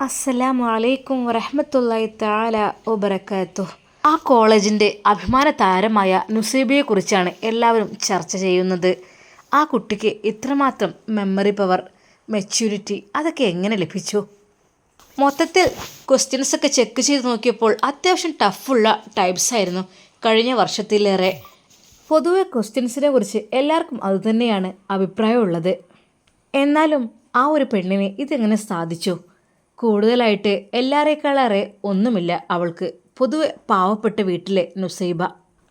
അസ്സലാമു അലൈക്കും വറഹമത്തല്ലായി താല ഒബറക്കാത്തു ആ കോളേജിന്റെ അഭിമാന താരമായ നുസൈബയെക്കുറിച്ചാണ് എല്ലാവരും ചർച്ച ചെയ്യുന്നത്. ആ കുട്ടിക്ക് ഇത്രമാത്രം മെമ്മറി പവർ മെച്യൂരിറ്റി അതൊക്കെ എങ്ങനെ ലഭിച്ചു? മൊത്തത്തിൽ ക്വസ്റ്റ്യൻസ് ഒക്കെ ചെക്ക് ചെയ്ത് നോക്കിയപ്പോൾ അത്യാവശ്യം ടഫുള്ള ടൈപ്സ് ആയിരുന്നു. കഴിഞ്ഞ വർഷത്തിലേറെ. പൊതുവെ ക്വസ്റ്റ്യൻസിനെ കുറിച്ച് എല്ലാവർക്കും അതുതന്നെയാണ് അഭിപ്രായമുള്ളത്. എന്നാലും ആ ഒരു പെണ്ണിന് ഇതെങ്ങനെ സാധിച്ചു? കൂടുതലായിട്ട് എല്ലാവരേക്കാളേറെ ഒന്നുമില്ല അവൾക്ക്. പൊതുവെ പാവപ്പെട്ട വീട്ടിലെ നുസൈബ.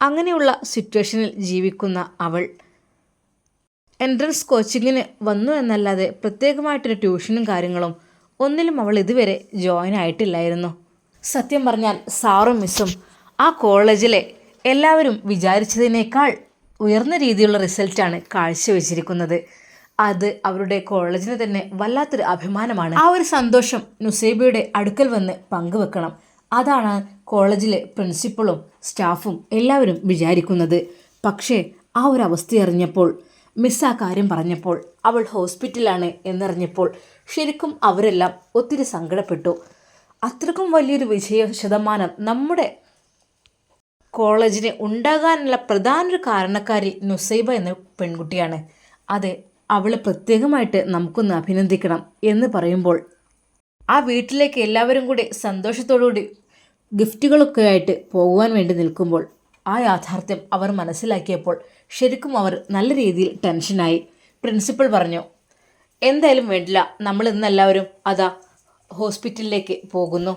അങ്ങനെയുള്ള സിറ്റുവേഷനിൽ ജീവിക്കുന്ന അവൾ. എൻട്രൻസ് കോച്ചിങ്ങിന് വന്നു എന്നല്ലാതെ പ്രത്യേകമായിട്ടൊരു ട്യൂഷനും കാര്യങ്ങളും ഒന്നിലും അവൾ ഇതുവരെ ജോയിൻ ആയിട്ടില്ലായിരുന്നു. സത്യം പറഞ്ഞാൽ സാറും മിസ്സും ആ കോളേജിലെ എല്ലാവരും വിചാരിച്ചതിനേക്കാൾ ഉയർന്ന രീതിയിലുള്ള റിസൾട്ടാണ് കാഴ്ചവെച്ചിരിക്കുന്നത്. അത് അവരുടെ കോളേജിന് തന്നെ വല്ലാത്തൊരു അഭിമാനമാണ്. ആ ഒരു സന്തോഷം നുസൈബയുടെ അടുക്കൽ വന്ന് പങ്കുവെക്കണം. അതാണ് കോളേജിലെ പ്രിൻസിപ്പളും സ്റ്റാഫും എല്ലാവരും വിചാരിക്കുന്നത്. പക്ഷേ ആ ഒരു അവസ്ഥ അറിഞ്ഞപ്പോൾ മിസ് ആ കാര്യം പറഞ്ഞപ്പോൾ അവൾ ഹോസ്പിറ്റലാണ് എന്നറിഞ്ഞപ്പോൾ ശരിക്കും അവരെല്ലാം ഒത്തിരി സങ്കടപ്പെട്ടു. അത്രക്കും വലിയൊരു വിജയ ശതമാനം നമ്മുടെ കോളേജിന് ഉണ്ടാകാനുള്ള പ്രധാന ഒരു കാരണക്കാരി നുസൈബ എന്ന പെൺകുട്ടിയാണ്. അതെ അവളെ പ്രത്യേകമായിട്ട് നമുക്കൊന്ന് അഭിനന്ദിക്കണം എന്ന് പറയുമ്പോൾ ആ വീട്ടിലേക്ക് എല്ലാവരും കൂടി സന്തോഷത്തോടുകൂടി ഗിഫ്റ്റുകളൊക്കെ ആയിട്ട് പോകുവാൻ വേണ്ടി നിൽക്കുമ്പോൾ ആ യാഥാർത്ഥ്യം അവർ മനസ്സിലാക്കിയപ്പോൾ ശരിക്കും അവർ നല്ല രീതിയിൽ ടെൻഷനായി. പ്രിൻസിപ്പൾ പറഞ്ഞു എന്തായാലും വേണ്ടില്ല നമ്മൾ ഇന്നെല്ലാവരും അതാ ഹോസ്പിറ്റലിലേക്ക് പോകുന്നു.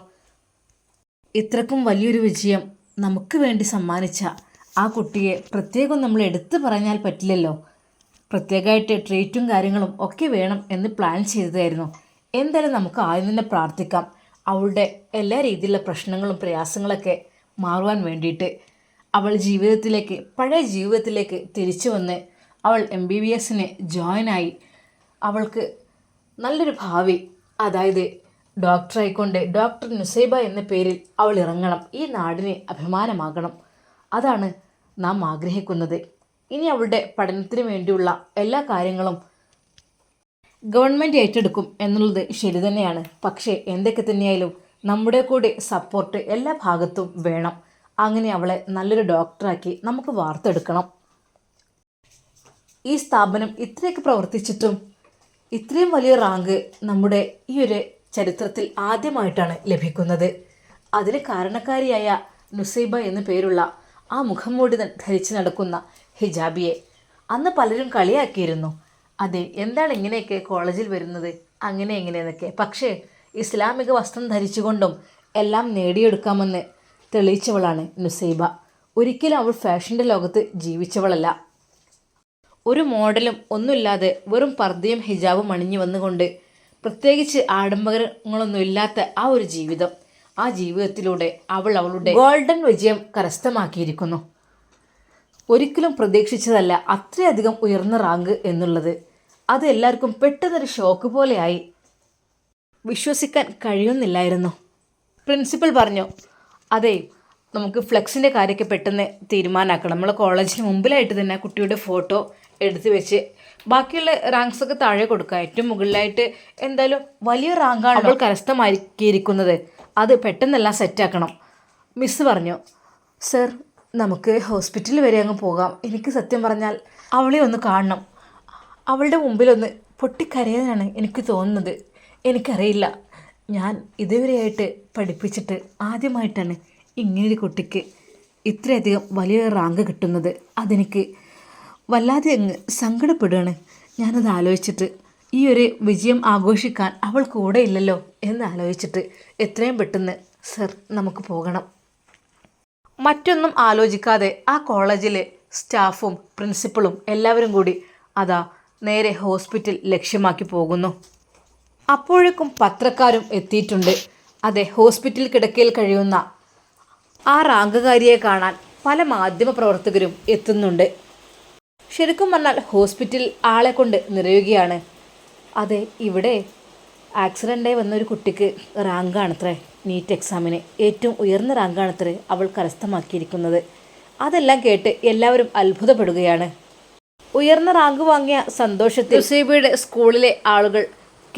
ഇത്രക്കും വലിയൊരു വിജയം നമുക്ക് വേണ്ടി സമ്മാനിച്ച ആ കുട്ടിയെ പ്രത്യേകം നമ്മൾ എടുത്തു പറഞ്ഞാൽ പറ്റില്ലല്ലോ. പ്രത്യേകമായിട്ട് ട്രീറ്റും കാര്യങ്ങളും ഒക്കെ വേണം എന്ന് പ്ലാൻ ചെയ്തതായിരുന്നു. എന്തായാലും നമുക്ക് ആദ്യം തന്നെ പ്രാർത്ഥിക്കാം. അവളുടെ എല്ലാ രീതിയിലുള്ള പ്രശ്നങ്ങളും പ്രയാസങ്ങളൊക്കെ മാറുവാൻ വേണ്ടിയിട്ട് അവൾ ജീവിതത്തിലേക്ക് പഴയ ജീവിതത്തിലേക്ക് തിരിച്ചു വന്ന് അവൾ എം ബി ബി എസിന് ജോയിനായി അവൾക്ക് നല്ലൊരു ഭാവി അതായത് ഡോക്ടറായിക്കൊണ്ട് ഡോക്ടർ നുസൈബ എന്ന പേരിൽ അവൾ ഇറങ്ങണം. ഈ നാടിനെ അഭിമാനമാകണം. അതാണ് നാം ആഗ്രഹിക്കുന്നത്. ഇനി അവളുടെ പഠനത്തിന് വേണ്ടിയുള്ള എല്ലാ കാര്യങ്ങളും ഗവൺമെന്റ് ഏറ്റെടുക്കും എന്നുള്ളത് ശരി തന്നെയാണ്. പക്ഷേ എന്തൊക്കെ തന്നെയായാലും നമ്മുടെ കൂടെ സപ്പോർട്ട് എല്ലാ ഭാഗത്തും വേണം. അങ്ങനെ അവളെ നല്ലൊരു ഡോക്ടറാക്കി നമുക്ക് വാർത്തെടുക്കണം. ഈ സ്ഥാപനം ഇത്രയൊക്കെ പ്രവർത്തിച്ചിട്ടും ഇത്രയും വലിയ റാങ്ക് നമ്മുടെ ഈ ഒരു ചരിത്രത്തിൽ ആദ്യമായിട്ടാണ് ലഭിക്കുന്നത്. അതിന് കാരണക്കാരിയായ നുസൈബ എന്നു പേരുള്ള ആ മുഖംമൂടി ധരിച്ചു നടക്കുന്ന ഹിജാബിയെ. അന്ന് പലരും കളിയാക്കിയിരുന്നു. അതെ എന്താണ് ഇങ്ങനെയൊക്കെ കോളേജിൽ വരുന്നത്? അങ്ങനെ എങ്ങനെയെന്നൊക്കെ. പക്ഷേ ഇസ്ലാമിക വസ്ത്രം ധരിച്ചുകൊണ്ടും എല്ലാം നേടിയെടുക്കാമെന്ന് തെളിയിച്ചവളാണ് നുസൈബ. ഒരിക്കലും അവൾ ഫാഷന്റെ ലോകത്ത് ജീവിച്ചവളല്ല. ഒരു മോഡലും ഒന്നുമില്ലാതെ വെറും പർദ്ദയും ഹിജാബും അണിഞ്ഞു വന്നുകൊണ്ട് പ്രത്യേകിച്ച് ആഡംബരങ്ങളൊന്നും ഇല്ലാത്ത ആ ഒരു ജീവിതം ആ ജീവിതത്തിലൂടെ അവൾ അവളുടെ ഗോൾഡൻ വിജയം കരസ്ഥമാക്കിയിരിക്കുന്നു. ഒരിക്കലും പ്രതീക്ഷിച്ചതല്ല അത്രയധികം ഉയർന്ന റാങ്ക് എന്നുള്ളത്. അത് എല്ലാവർക്കും പെട്ടെന്നൊരു ഷോക്ക് പോലെയായി. വിശ്വസിക്കാൻ കഴിയുന്നില്ലായിരുന്നു. പ്രിൻസിപ്പൽ പറഞ്ഞു അതെ നമുക്ക് ഫ്ലെക്സിന്റെ കാര്യമൊക്കെ പെട്ടെന്ന് തീരുമാനമാക്കണം നമ്മൾ കോളേജിന് മുമ്പിലായിട്ട് തന്നെ കുട്ടിയുടെ ഫോട്ടോ എടുത്ത് വെച്ച് ബാക്കിയുള്ള റാങ്ക്സ് ഒക്കെ താഴെ കൊടുക്കുക ഏറ്റവും മുകളിലായിട്ട് എന്തായാലും വലിയ റാങ്കാണ് അവൾ കരസ്ഥമാക്കിയിരിക്കുന്നത്. അത് പെട്ടെന്നെല്ലാം സെറ്റാക്കണം മിസ് പറഞ്ഞു. സർ നമുക്ക് ഹോസ്പിറ്റലിൽ വരെ അങ്ങ് പോകാം. എനിക്ക് സത്യം പറഞ്ഞാൽ അവളെ ഒന്ന് കാണണം. അവളുടെ മുമ്പിലൊന്ന് പൊട്ടിക്കരയാനാണ് എനിക്ക് തോന്നുന്നത്. എനിക്കറിയില്ല. ഞാൻ ഇതുവരെയായിട്ട് പഠിപ്പിച്ചിട്ട് ആദ്യമായിട്ടാണ് ഇങ്ങനൊരു കുട്ടിക്ക് ഇത്രയധികം വലിയ റാങ്ക് കിട്ടുന്നത്. അതെനിക്ക് വല്ലാതെ അങ്ങ് സങ്കടപ്പെടുകയാണ് ഞാനത് ആലോചിച്ചിട്ട് ഈ ഒരു വിജയം ആഘോഷിക്കാൻ അവൾ കൂടെ ഇല്ലല്ലോ എന്ന് ആലോചിച്ചിട്ട് എത്രയും പെട്ടെന്ന് സർ നമുക്ക് പോകണം. മറ്റൊന്നും ആലോചിക്കാതെ ആ കോളേജിലെ സ്റ്റാഫും പ്രിൻസിപ്പളും എല്ലാവരും കൂടി അതാ നേരെ ഹോസ്പിറ്റൽ ലക്ഷ്യമാക്കി പോകുന്നു. അപ്പോഴേക്കും പത്രക്കാരും എത്തിയിട്ടുണ്ട്. അതെ ഹോസ്പിറ്റൽ കിടക്കയിൽ കഴിയുന്ന ആ റാങ്കുകാരിയെ കാണാൻ പല മാധ്യമ പ്രവർത്തകരും എത്തുന്നുണ്ട്. ശരിക്കും പറഞ്ഞാൽ ഹോസ്പിറ്റൽ ആളെ കൊണ്ട് നിറയുകയാണ്. അതെ ഇവിടെ ആക്സിഡന്റായി വന്നൊരു കുട്ടിക്ക് റാങ്കാണത്രേ. നീറ്റ് എക്സാമിന് ഏറ്റവും ഉയർന്ന റാങ്കാണത്രേ അവൾ കരസ്ഥമാക്കിയിരിക്കുന്നത്. അതെല്ലാം കേട്ട് എല്ലാവരും അത്ഭുതപ്പെടുകയാണ്. ഉയർന്ന റാങ്ക് വാങ്ങിയ സന്തോഷത്തിൽ യുസൈബയുടെ സ്കൂളിലെ ആളുകൾ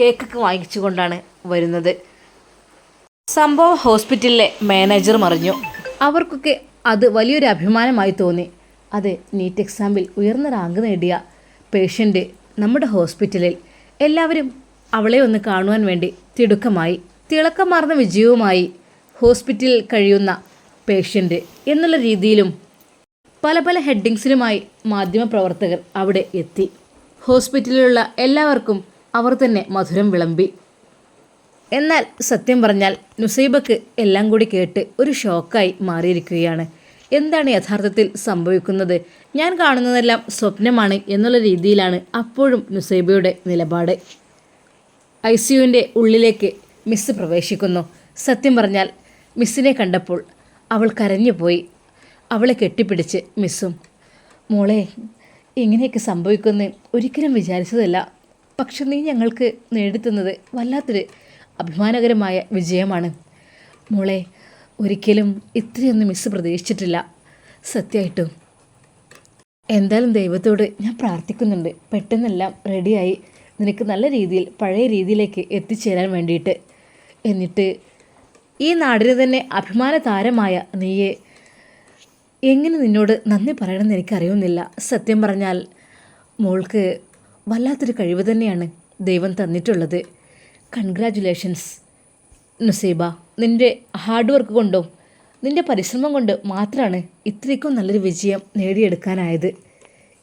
കേക്കൊക്കെ വാങ്ങിച്ചുകൊണ്ടാണ് വരുന്നത്. സംഭവം ഹോസ്പിറ്റലിലെ മാനേജർ മറിഞ്ഞു. അവർക്കൊക്കെ അത് വലിയൊരു അഭിമാനമായി തോന്നി. അതെ നീറ്റ് എക്സാമിൽ ഉയർന്ന റാങ്ക് നേടിയ പേഷ്യന്റ് നമ്മുടെ ഹോസ്പിറ്റലിൽ. എല്ലാവരും അവളെ ഒന്ന് കാണുവാൻ വേണ്ടി തിടുക്കമായി. തിളക്കമാർന്ന വിജയവുമായി ഹോസ്പിറ്റലിൽ കഴിയുന്ന പേഷ്യന്റ് എന്നുള്ള രീതിയിലും പല പല ഹെഡിങ്സിലുമായി മാധ്യമപ്രവർത്തകർ അവിടെ എത്തി. ഹോസ്പിറ്റലിലുള്ള എല്ലാവർക്കും അവർ തന്നെ മധുരം വിളമ്പി. എന്നാൽ സത്യം പറഞ്ഞാൽ നുസൈബക്ക് എല്ലാം കൂടി കേട്ട് ഒരു ഷോക്കായി മാറിയിരിക്കുകയാണ്. എന്താണ് യഥാർത്ഥത്തിൽ സംഭവിക്കുന്നത്? ഞാൻ കാണുന്നതെല്ലാം സ്വപ്നമാണ് എന്നുള്ള രീതിയിലാണ് അപ്പോഴും നുസൈബയുടെ നിലപാട്. ഐ സിയുവിന്റെ ഉള്ളിലേക്ക് മിസ് പ്രവേശിക്കുന്നു. സത്യം പറഞ്ഞാൽ മിസ്സിനെ കണ്ടപ്പോൾ അവൾ കരഞ്ഞുപോയി. അവളെ കെട്ടിപ്പിടിച്ച് മിസ്സും മോളെ ഇങ്ങനെയൊക്കെ സംഭവിക്കുമെന്ന് ഒരിക്കലും വിചാരിച്ചതല്ല. പക്ഷെ നീ ഞങ്ങൾക്ക് നേടിത്തുന്നത് വല്ലാത്തൊരു അഭിമാനകരമായ വിജയമാണ്. മോളെ ഒരിക്കലും ഇത്രയൊന്നും മിസ് പ്രതീക്ഷിച്ചിട്ടില്ല. സത്യമായിട്ടും. എന്തായാലും ദൈവത്തോട് ഞാൻ പ്രാർത്ഥിക്കുന്നുണ്ട്. പെട്ടെന്നെല്ലാം റെഡിയായി നിനക്ക് നല്ല രീതിയിൽ പഴയ രീതിയിലേക്ക് എത്തിച്ചേരാൻ വേണ്ടിയിട്ട്. എന്നിട്ട് ഈ നാടിന് തന്നെ അഭിമാന താരമായ നീയെ എങ്ങനെ നിന്നോട് നന്ദി പറയണമെന്ന് എനിക്കറിയുന്നില്ല. സത്യം പറഞ്ഞാൽ മോൾക്ക് വല്ലാത്തൊരു കഴിവ് തന്നെയാണ് ദൈവം തന്നിട്ടുള്ളത്. കൺഗ്രാറ്റുലേഷൻസ് നുസീബ. നിന്റെ ഹാർഡ് വർക്ക് കൊണ്ടോ നിന്റെ പരിശ്രമം കൊണ്ട് മാത്രമാണ് ഇത്രയ്ക്കും നല്ലൊരു വിജയം നേടിയെടുക്കാനായത്.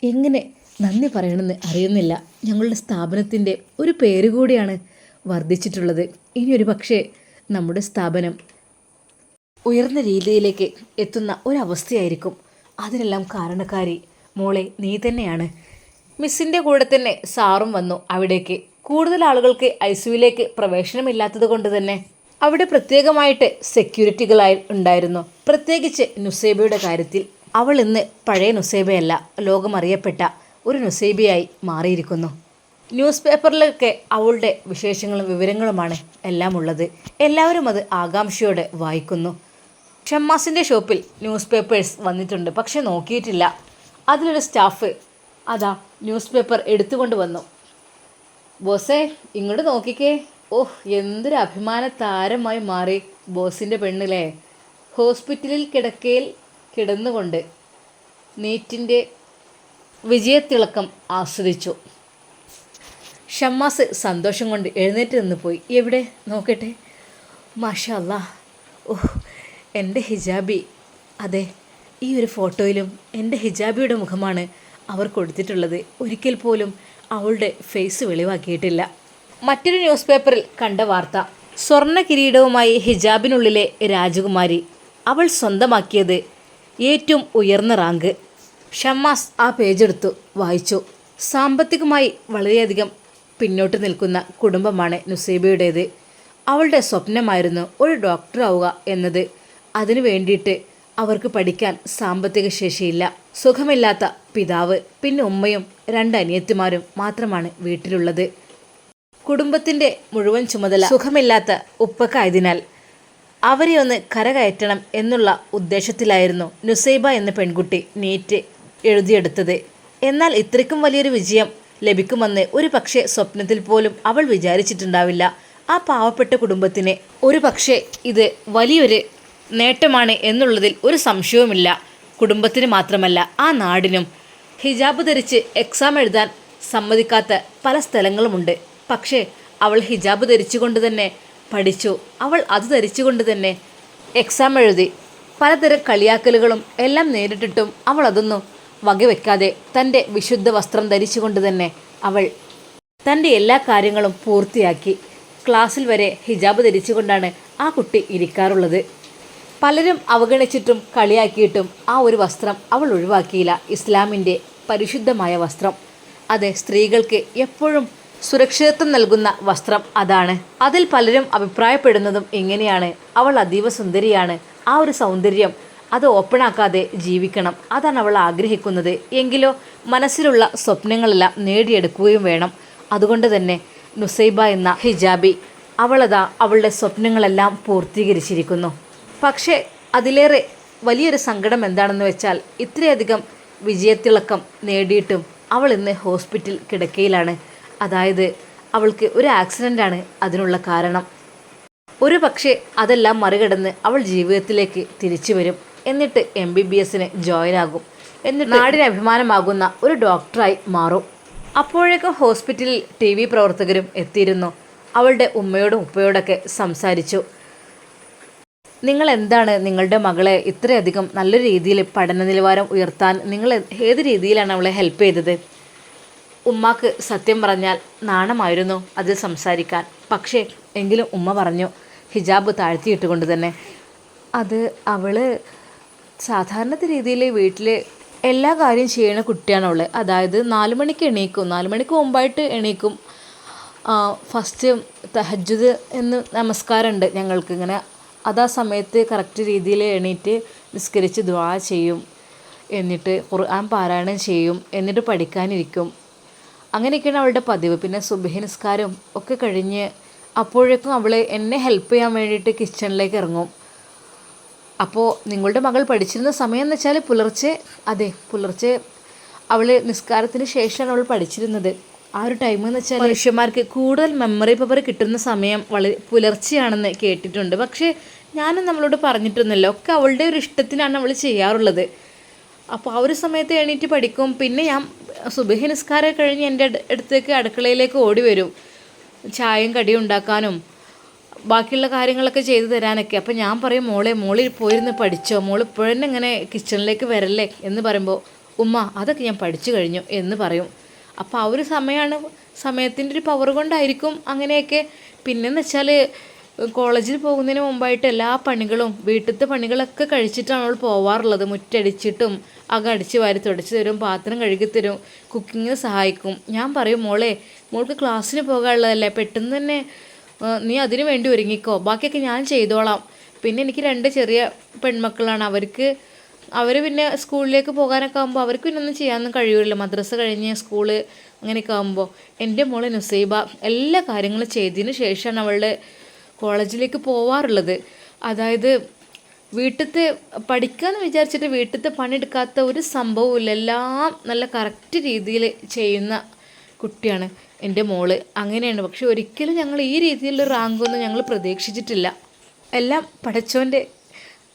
എങ്ങനെ നന്ദി പറയണമെന്ന് അറിയുന്നില്ല. ഞങ്ങളുടെ സ്ഥാപനത്തിന്റെ ഒരു പേര് കൂടിയാണ് വർദ്ധിച്ചിട്ടുള്ളത്. ഇനി ഒരു പക്ഷേ നമ്മുടെ സ്ഥാപനം ഉയർന്ന രീതിയിലേക്ക് എത്തുന്ന ഒരവസ്ഥയായിരിക്കും. അതിനെല്ലാം കാരണക്കാരി. മോളെ നീ തന്നെയാണ്. മിസ്സിന്റെ കൂടെ തന്നെ സാറും വന്നു അവിടേക്ക്. കൂടുതൽ ആളുകൾക്ക് ഐ സിയുലേക്ക് പ്രവേശനമില്ലാത്തത് കൊണ്ട് തന്നെ അവിടെ പ്രത്യേകമായിട്ട് സെക്യൂരിറ്റികളായി ഉണ്ടായിരുന്നു. പ്രത്യേകിച്ച് നുസേബയുടെ കാര്യത്തിൽ അവൾ ഇന്ന് പഴയ നുസൈബയല്ല. ലോകമറിയപ്പെട്ട ഒരു നുസേബയായി മാറിയിരിക്കുന്നു. ന്യൂസ് പേപ്പറിലൊക്കെ അവളുടെ വിശേഷങ്ങളും വിവരങ്ങളുമാണ് എല്ലാം ഉള്ളത് എല്ലാവരും അത് ആകാംക്ഷയോടെ വായിക്കുന്നു. ഷമ്മാസിന്റെ ഷോപ്പിൽ ന്യൂസ് പേപ്പേഴ്സ് വന്നിട്ടുണ്ട്. പക്ഷെ നോക്കിയിട്ടില്ല. അതിലൊരു സ്റ്റാഫ് അതാ ന്യൂസ് പേപ്പർ എടുത്തുകൊണ്ട് വന്നു. ബോസേ ഇങ്ങോട്ട് നോക്കിക്കേ. ഓഹ് എന്തൊരു അഭിമാന താരമായി മാറി ബോസിന്റെ പെണ്ണിലെ. ഹോസ്പിറ്റലിൽ കിടക്കയിൽ കിടന്നുകൊണ്ട് നീറ്റിന്റെ വിജയത്തിളക്കം ആസ്വദിച്ചു. ഷമ്മാസ് സന്തോഷം കൊണ്ട് എഴുന്നേറ്റ് നിന്ന് പോയി. എവിടെ? നോക്കട്ടെ. മാഷല്ല ഓഹ് എന്റെ ഹിജാബി. അതെ ഈ ഒരു ഫോട്ടോയിലും എന്റെ ഹിജാബിയുടെ മുഖമാണ് അവർ കൊടുത്തിട്ടുള്ളത്. ഒരിക്കൽ പോലും അവളുടെ ഫേസ് വെളിവാക്കിയിട്ടില്ല. മറ്റൊരു ന്യൂസ് പേപ്പറിൽ കണ്ട വാർത്ത. സ്വർണ കിരീടവുമായി ഹിജാബിനുള്ളിലെ രാജകുമാരി. അവൾ സ്വന്തമാക്കിയത് ഏറ്റവും ഉയർന്ന റാങ്ക്. ഷമ്മാസ് ആ പേജെടുത്തു വായിച്ചു. സാമ്പത്തികമായി വളരെയധികം പിന്നോട്ട് നിൽക്കുന്ന കുടുംബമാണ് നുസൈബയുടേത്. അവളുടെ സ്വപ്നമായിരുന്നു ഒരു ഡോക്ടറാവുക എന്നത്. അതിനു വേണ്ടിയിട്ട് അവർക്ക് പഠിക്കാൻ സാമ്പത്തിക ശേഷിയില്ല. സുഖമില്ലാത്ത പിതാവ് പിന്നെ ഉമ്മയും രണ്ട് അനിയത്തിമാരും മാത്രമാണ് വീട്ടിലുള്ളത്. കുടുംബത്തിന്റെ മുഴുവൻ ചുമതല സുഖമില്ലാത്ത ഉപ്പക്കായതിനാൽ അവരെ ഒന്ന് കരകയറ്റണം എന്നുള്ള ഉദ്ദേശത്തിലായിരുന്നു നുസൈബ എന്ന പെൺകുട്ടി നീറ്റ് എഴുതിയെടുത്തത്. എന്നാൽ ഇത്രയ്ക്കും വലിയൊരു വിജയം ലഭിക്കുമെന്ന് ഒരു പക്ഷേ സ്വപ്നത്തിൽ പോലും അവൾ വിചാരിച്ചിട്ടുണ്ടാവില്ല. ആ പാവപ്പെട്ട കുടുംബത്തിന് ഒരു പക്ഷേ ഇത് വലിയൊരു നേട്ടമാണ് എന്നുള്ളതിൽ ഒരു സംശയവുമില്ല. കുടുംബത്തിന് മാത്രമല്ല ആ നാടിനും. ഹിജാബ് ധരിച്ച് എക്സാം എഴുതാൻ സമ്മതിക്കാത്ത പല സ്ഥലങ്ങളുമുണ്ട്. പക്ഷേ അവൾ ഹിജാബ് ധരിച്ചുകൊണ്ട് തന്നെ പഠിച്ചു. അവൾ അത് ധരിച്ചുകൊണ്ട് തന്നെ എക്സാം എഴുതി. പലതരം കളിയാക്കലുകളും എല്ലാം നേരിട്ടിട്ടും അവൾ അതൊന്നും വകവെക്കാതെ തന്റെ വിശുദ്ധ വസ്ത്രം ധരിച്ചുകൊണ്ട് തന്നെ അവൾ തന്റെ എല്ലാ കാര്യങ്ങളും പൂർത്തിയാക്കി. ക്ലാസ്സിൽ വരെ ഹിജാബ് ധരിച്ചുകൊണ്ടാണ് ആ കുട്ടി ഇരിക്കാറുള്ളത്. പലരും അവഗണിച്ചിട്ടും കളിയാക്കിയിട്ടും ആ ഒരു വസ്ത്രം അവൾ ഒഴിവാക്കിയില്ല. ഇസ്ലാമിന്റെ പരിശുദ്ധമായ വസ്ത്രം. അത് സ്ത്രീകൾക്ക് എപ്പോഴും സുരക്ഷിതത്വം നൽകുന്ന വസ്ത്രം അതാണ്. അതിൽ പലരും അഭിപ്രായപ്പെടുന്നതും ഇങ്ങനെയാണ്. അവൾ അതീവ സുന്ദരിയാണ്. ആ ഒരു സൗന്ദര്യം അത് ഓപ്പണാക്കാതെ ജീവിക്കണം. അതാണ് അവൾ ആഗ്രഹിക്കുന്നത്. എങ്കിലോ മനസ്സിലുള്ള സ്വപ്നങ്ങളെല്ലാം നേടിയെടുക്കുകയും വേണം. അതുകൊണ്ട് തന്നെ നുസൈബ എന്ന ഹിജാബി അവളതാ അവളുടെ സ്വപ്നങ്ങളെല്ലാം പൂർത്തീകരിച്ചിരിക്കുന്നു. പക്ഷേ അതിലേറെ വലിയൊരു സങ്കടം എന്താണെന്ന് വെച്ചാൽ ഇത്രയധികം വിജയത്തിളക്കം നേടിയിട്ടും അവൾ ഇന്ന് ഹോസ്പിറ്റൽ കിടക്കയിലാണ്. അതായത് അവൾക്ക് ഒരു ആക്സിഡന്റാണ് അതിനുള്ള കാരണം. ഒരു പക്ഷേ അതെല്ലാം മറികടന്ന് അവൾ ജീവിതത്തിലേക്ക് തിരിച്ചു വരും. എന്നിട്ട് എം ബി ബി എസിന് ജോയിൻ ആകും എന്നിട്ട് നാടിന് അഭിമാനമാകുന്ന ഒരു ഡോക്ടറായി മാറും. അപ്പോഴേക്കും ഹോസ്പിറ്റലിൽ ടി വി പ്രവർത്തകരും എത്തിയിരുന്നു. അവളുടെ ഉമ്മയോടും ഉപ്പയോടൊക്കെ സംസാരിച്ചു. നിങ്ങൾ എന്താണ് നിങ്ങളുടെ മകളെ ഇത്രയധികം നല്ല രീതിയിൽ പഠന നിലവാരം ഉയർത്താൻ നിങ്ങൾ ഏത് രീതിയിലാണ് അവളെ ഹെൽപ്പ് ചെയ്തത്? ഉമ്മാക്ക് സത്യം പറഞ്ഞാൽ നാണമായിരുന്നു അതിൽ സംസാരിക്കാൻ. പക്ഷേ എങ്കിലും ഉമ്മ പറഞ്ഞു ഹിജാബ് താഴ്ത്തിയിട്ടുകൊണ്ട് തന്നെ. അത് അവൾ സാധാരണ രീതിയിൽ വീട്ടിൽ എല്ലാ കാര്യം ചെയ്യുന്ന കുട്ടിയാണ് അവൾ അതായത് നാല് മണിക്ക് എണീക്കും. നാല് മണിക്ക് മുമ്പായിട്ട് എണീക്കും. ഫസ്റ്റ് തഹജ്ജുദ് എന്ന് നമസ്കാരമുണ്ട് ഞങ്ങൾക്ക്. ഇങ്ങനെ അതാ സമയത്ത് കറക്റ്റ് രീതിയിൽ എണീറ്റ് നിസ്കരിച്ച് ദ്വാ ചെയ്യും. എന്നിട്ട് ഖുർആൻ പാരായണം ചെയ്യും. എന്നിട്ട് പഠിക്കാനിരിക്കും. അങ്ങനെയൊക്കെയാണ് അവളുടെ പതിവ്. പിന്നെ സുബഹി നിസ്കാരം ഒക്കെ കഴിഞ്ഞ് അപ്പോഴേക്കും അവൾ എന്നെ ഹെൽപ്പ് ചെയ്യാൻ വേണ്ടിയിട്ട് കിച്ചണിലേക്ക് ഇറങ്ങും. അപ്പോൾ നിങ്ങളുടെ മകൾ പഠിച്ചിരുന്ന സമയം എന്ന് വെച്ചാൽ പുലർച്ചെ അതെ പുലർച്ചെ അവൾ നിസ്കാരത്തിന് ശേഷമാണ് അവൾ പഠിച്ചിരുന്നത്. ആ ഒരു ടൈം എന്ന് വെച്ചാൽ മനുഷ്യന്മാർക്ക് കൂടുതൽ മെമ്മറി പവർ കിട്ടുന്ന സമയം വളരെ പുലർച്ചെയാണെന്ന് കേട്ടിട്ടുണ്ട്. പക്ഷേ ഞാനും നമ്മളോട് പറഞ്ഞിട്ടൊന്നുമില്ല. ഒക്കെ അവളുടെ ഒരു ഇഷ്ടത്തിനാണ് അവൾ ചെയ്യാറുള്ളത്. അപ്പോൾ ആ ഒരു സമയത്ത് എണീറ്റ് പഠിക്കും. പിന്നെ ഞാൻ സുബഹി നിസ്കാരം കഴിഞ്ഞ് എന്റെ അടുത്തേക്ക് അടുക്കളയിലേക്ക് ഓടി വരും. ചായയും കടിയും ഉണ്ടാക്കാനും. ബാക്കിയുള്ള കാര്യങ്ങളൊക്കെ ചെയ്തു തരാനൊക്കെ. അപ്പോൾ ഞാൻ പറയും മോളെ മോളിൽ പോയിരുന്ന് പഠിച്ചോ? മോൾ ഇപ്പോഴന്നെ ഇങ്ങനെ കിച്ചണിലേക്ക് വരല്ലേ? എന്ന് പറയുമ്പോൾ ഉമ്മ അതൊക്കെ ഞാൻ പഠിച്ചു കഴിഞ്ഞു എന്ന് പറയും. അപ്പോൾ ആ ഒരു സമയമാണ് സമയത്തിന്റെ ഒരു പവർ കൊണ്ടായിരിക്കും അങ്ങനെയൊക്കെ. പിന്നെന്ന് വെച്ചാൽ കോളേജിൽ പോകുന്നതിന് മുമ്പായിട്ട് എല്ലാ പണികളും വീട്ടിലത്തെ പണികളൊക്കെ കഴിച്ചിട്ടാണ് അവൾ പോവാറുള്ളത്. മുറ്റടിച്ചിട്ടും അകം അടിച്ച് വാരി തുടച്ച് തരും പാത്രം കഴുകി തരും കുക്കിങ്ങിന് സഹായിക്കും. ഞാൻ പറയും മോളെ മോൾക്ക് ക്ലാസ്സിന് പോകാനുള്ളതല്ലേ? പെട്ടെന്ന് തന്നെ നീ അതിനു വേണ്ടി ഒരുങ്ങിക്കോ. ബാക്കിയൊക്കെ ഞാൻ ചെയ്തോളാം. പിന്നെ എനിക്ക് രണ്ട് ചെറിയ പെൺമക്കളാണ്. അവർക്ക് അവർ പിന്നെ സ്കൂളിലേക്ക് പോകാനൊക്കെ ആകുമ്പോൾ അവർക്ക് പിന്നെ ഒന്നും ചെയ്യാനൊന്നും കഴിയില്ല മദ്രസ കഴിഞ്ഞ് സ്കൂൾ അങ്ങനെയൊക്കെ ആകുമ്പോൾ എന്റെ മോൾ നുസൈബ എല്ലാ കാര്യങ്ങളും ചെയ്തതിന് ശേഷമാണ് അവളുടെ കോളേജിലേക്ക് പോവാറുള്ളത്. അതായത് വീട്ടിലത്തെ പഠിക്കാമെന്ന് വിചാരിച്ചിട്ട് വീട്ടിലത്തെ പണിയെടുക്കാത്ത ഒരു സംഭവമില്ല എല്ലാം നല്ല കറക്റ്റ് രീതിയിൽ ചെയ്യുന്ന കുട്ടിയാണ്. എന്റെ മോൾ അങ്ങനെയാണ്. പക്ഷെ ഒരിക്കലും ഞങ്ങൾ ഈ രീതിയിലുള്ള റാങ്കൊന്നും ഞങ്ങൾ പ്രതീക്ഷിച്ചിട്ടില്ല. എല്ലാം പഠിച്ചോന്റെ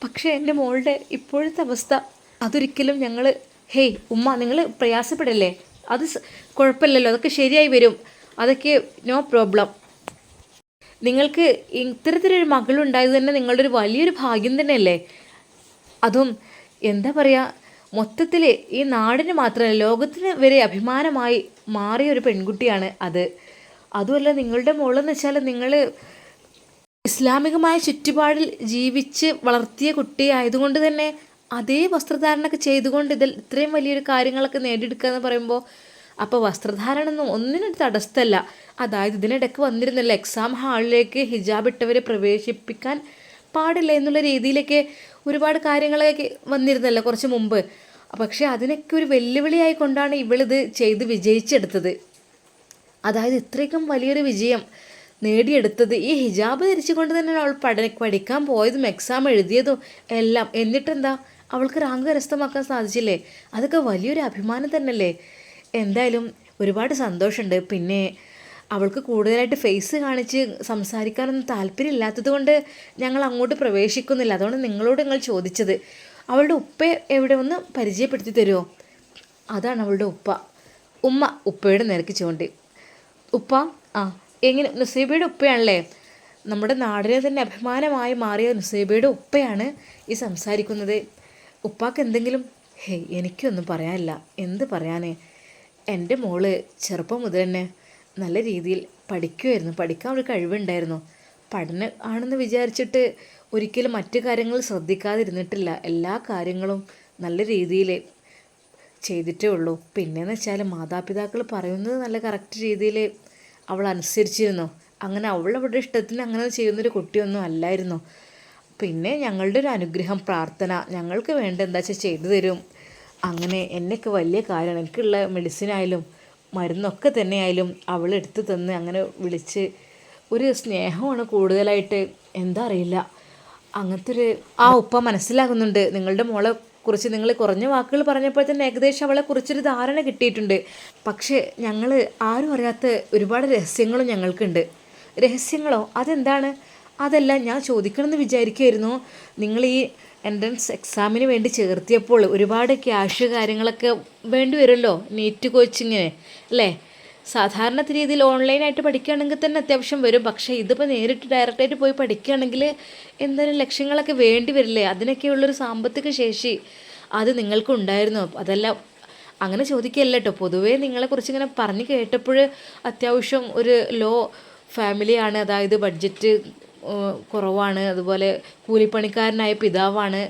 പക്ഷേ എന്റെ മോളുടെ ഇപ്പോഴത്തെ അവസ്ഥ അതൊരിക്കലും ഞങ്ങൾ ഹേയ് ഉമ്മ നിങ്ങൾ പ്രയാസപ്പെടല്ലേ? അത് കുഴപ്പമില്ലല്ലോ അതൊക്കെ ശരിയായി വരും. അതൊക്കെ നോ പ്രോബ്ലം. നിങ്ങൾക്ക് ഇത്തരത്തിലൊരു മകളുണ്ടായത് തന്നെ നിങ്ങളുടെ ഒരു വലിയൊരു ഭാഗ്യം തന്നെയല്ലേ? അതും എന്താ പറയുക മൊത്തത്തിൽ ഈ നാടിന് മാത്രമല്ല ലോകത്തിന് വരെ അഭിമാനമായി മാറിയ ഒരു പെൺകുട്ടിയാണ് അത്. അതുമല്ല നിങ്ങളുടെ മോളെന്ന് വെച്ചാൽ നിങ്ങൾ ഇസ്ലാമികമായ ചുറ്റുപാടിൽ ജീവിച്ച് വളർത്തിയ കുട്ടി ആയതുകൊണ്ട് തന്നെ അതേ വസ്ത്രധാരണമൊക്കെ ചെയ്തുകൊണ്ട് ഇതിൽ ഇത്രയും വലിയൊരു കാര്യങ്ങളൊക്കെ നേടിയെടുക്കുക എന്ന് പറയുമ്പോൾ അപ്പോൾ വസ്ത്രധാരണം ഒന്നും ഒന്നിനൊരു തടസ്സമല്ല. അതായത് ഇതിനിടയ്ക്ക് വന്നിരുന്നില്ല എക്സാം ഹാളിലേക്ക് ഹിജാബ് ഇട്ടവരെ പ്രവേശിപ്പിക്കാൻ പാടില്ല എന്നുള്ള രീതിയിലൊക്കെ ഒരുപാട് കാര്യങ്ങളൊക്കെ വന്നിരുന്നല്ലോ കുറച്ച് മുമ്പ്. പക്ഷേ അതിനൊക്കെ ഒരു വെല്ലുവിളിയായി കൊണ്ടാണ് ഇവളിത് ചെയ്ത് വിജയിച്ചെടുത്തത്. അതായത് ഇത്രയ്ക്കും വലിയൊരു വിജയം നേടിയെടുത്തത്. ഈ ഹിജാബ് ധരിച്ചുകൊണ്ട് തന്നെ അവൾ പഠന പഠിക്കാൻ പോയതും എക്സാം എഴുതിയതും എല്ലാം. എന്നിട്ടെന്താ? അവൾക്ക് റാങ്ക് കരസ്ഥമാക്കാൻ സാധിച്ചില്ലേ? അതൊക്കെ വലിയൊരു അഭിമാനം തന്നെയല്ലേ? എന്തായാലും ഒരുപാട് സന്തോഷമുണ്ട്. പിന്നെ അവൾക്ക് കൂടുതലായിട്ട് ഫേസ് കാണിച്ച് സംസാരിക്കാനൊന്നും താല്പര്യമില്ലാത്തത് കൊണ്ട് ഞങ്ങൾ അങ്ങോട്ട് പ്രവേശിക്കുന്നില്ല. അതുകൊണ്ട് നിങ്ങളോട് നിങ്ങൾ ചോദിച്ചത്. അവളുടെ ഉപ്പ എവിടെ ഒന്ന് പരിചയപ്പെടുത്തി തരുമോ അതാണ് അവളുടെ ഉപ്പ. ഉമ്മ ഉപ്പയുടെ നിരക്ക് ചൂണ്ടി. ഉപ്പ ആ എങ്ങനെ? നുസൈബയുടെ ഉപ്പയാണല്ലേ? നമ്മുടെ നാടിനെ തന്നെ അഭിമാനമായി മാറിയ നുസൈബയുടെ ഉപ്പയാണ് ഈ സംസാരിക്കുന്നത്. ഉപ്പാക്ക് എന്തെങ്കിലും ഹേയ് എനിക്കൊന്നും പറയാനില്ല. എന്ത് പറയാനേ? എന്റെ മോൾ ചെറുപ്പം മുതൽ തന്നെ നല്ല രീതിയിൽ പഠിക്കുമായിരുന്നു പഠിക്കാൻ ഒരു കഴിവുണ്ടായിരുന്നു. പഠനം ആണെന്ന് വിചാരിച്ചിട്ട് ഒരിക്കലും മറ്റു കാര്യങ്ങൾ ശ്രദ്ധിക്കാതിരുന്നിട്ടില്ല. എല്ലാ കാര്യങ്ങളും നല്ല രീതിയിൽ ചെയ്തിട്ടേ ഉള്ളൂ. പിന്നെയെന്ന് വെച്ചാൽ മാതാപിതാക്കൾ പറയുന്നത് നല്ല കറക്റ്റ് രീതിയിൽ അവൾ അനുസരിച്ചിരുന്നു. അങ്ങനെ അവൾ അവളുടെ ഇഷ്ടത്തിന് അങ്ങനെ ചെയ്യുന്നൊരു കുട്ടിയൊന്നും അല്ലായിരുന്നു. പിന്നെ ഞങ്ങളുടെ ഒരു അനുഗ്രഹം പ്രാർത്ഥന ഞങ്ങൾക്ക് വേണ്ട എന്താ വെച്ചാൽ ചെയ്തു തരും. അങ്ങനെ എന്നൊക്കെ വലിയ കാര്യമാണ്. എനിക്കുള്ള മെഡിസിനായാലും മരുന്നൊക്കെ തന്നെയായാലും അവൾ എടുത്തു തന്ന് അങ്ങനെ വിളിച്ച് ഒരു സ്നേഹമാണ് കൂടുതലായിട്ട്. എന്താ അറിയില്ല. അങ്ങനത്തെ ഒരു ആ ഉപ്പ മനസ്സിലാകുന്നുണ്ട്. നിങ്ങളുടെ മോളെ കുറിച്ച് നിങ്ങൾ കുറഞ്ഞ വാക്കുകൾ പറഞ്ഞപ്പോൾ തന്നെ ഏകദേശം അവളെ കുറിച്ചൊരു ധാരണ കിട്ടിയിട്ടുണ്ട്. പക്ഷേ ഞങ്ങൾ ആരും അറിയാത്ത ഒരുപാട് രഹസ്യങ്ങളും ഞങ്ങൾക്കുണ്ട്. രഹസ്യങ്ങളോ? അതെന്താണ്? അതല്ല ഞാൻ ചോദിക്കണമെന്ന് വിചാരിക്കുമായിരുന്നു നിങ്ങൾ ഈ എൻട്രൻസ് എക്സാമിന് വേണ്ടി ചേർത്തിയപ്പോൾ ഒരുപാട് ക്യാഷ് കാര്യങ്ങളൊക്കെ വേണ്ടി വരുമല്ലോ നീറ്റ് കോച്ചിങ്ങിന് അല്ലേ? സാധാരണ രീതിയിൽ ഓൺലൈനായിട്ട് പഠിക്കുകയാണെങ്കിൽ തന്നെ അത്യാവശ്യം വരും. പക്ഷേ ഇതിപ്പോൾ നേരിട്ട് ഡയറക്റ്റായിട്ട് പോയി പഠിക്കുകയാണെങ്കിൽ എന്തായാലും ലക്ഷ്യങ്ങളൊക്കെ വേണ്ടി വരില്ലേ? അതിനൊക്കെയുള്ളൊരു സാമ്പത്തിക ശേഷി അത് നിങ്ങൾക്കുണ്ടായിരുന്നു അതല്ല അങ്ങനെ ചോദിക്കുകയല്ല കേട്ടോ. പൊതുവേ നിങ്ങളെക്കുറിച്ച് ഇങ്ങനെ പറഞ്ഞു കേട്ടപ്പോൾ അത്യാവശ്യം ഒരു ലോ ഫാമിലിയാണ് അതായത് ബഡ്ജറ്റ് കുറവാണ്. അതുപോലെ കൂലിപ്പണിക്കാരനായ പിതാവാണ്.